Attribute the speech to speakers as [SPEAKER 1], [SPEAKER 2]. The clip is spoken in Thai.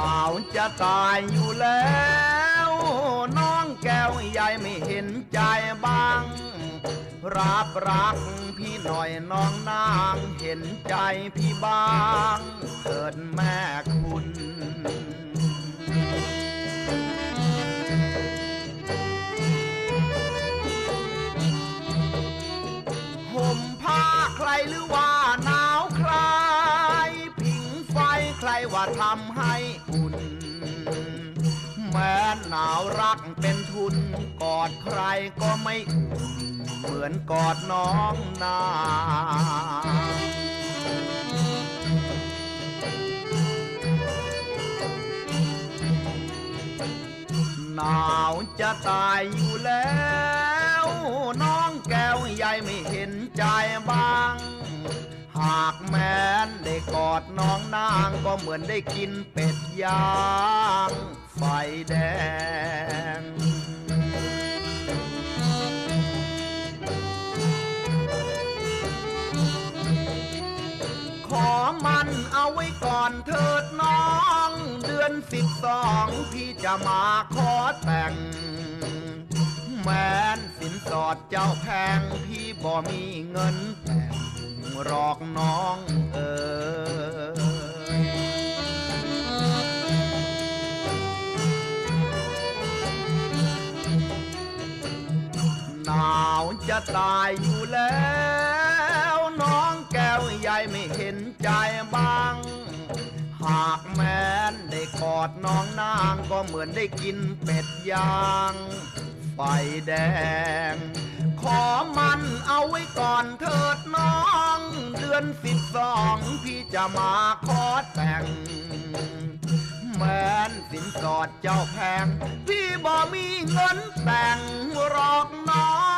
[SPEAKER 1] าวจะตายอยู่แล้ว น้องแก้วใหญ่ไม่เห็นใจบ้าง รับรักพี่หน่อยน้องนางเห็นใจพี่บ้างเถิดแม่คุณห่มผ้าใครหรือว่า ว่าทำให้อุ่น แม้หนาวรักเป็นทุน กอดใครก็ไม่อุ่น เหมือนกอดน้องนางหนาวจะตายอยู่แล้ว น้องแก้วใหญ่ไม่เห็นใจบ้าง หากแม้นได้ กอดน้องนางก็เหมือนได้กินเป็ดย่างไฟแดง ขอมันเอาไว้ก่อนเถิดน้อง เดือนสิบสองพี่จะมาขอแต่ง แม้นสินสอดเจ้าแพงพี่บ่มีเงินแต่งหรอกน้อง หนาวจะตายอยู่แล้ว น้องแก้วใหญ่ไม่เห็นใจบ้าง หากแม้นได้กอดน้องนางก็เหมือนได้กินเป็ดย่าง ไฟแดง ขอมันเอาไว้ก่อนเถิดน้อง เดือนสิบสองพี่จะมาขอแต่ง แม้นสินสอดเจ้าแพง พี่บ่มีเงินแต่งหรอกน้อง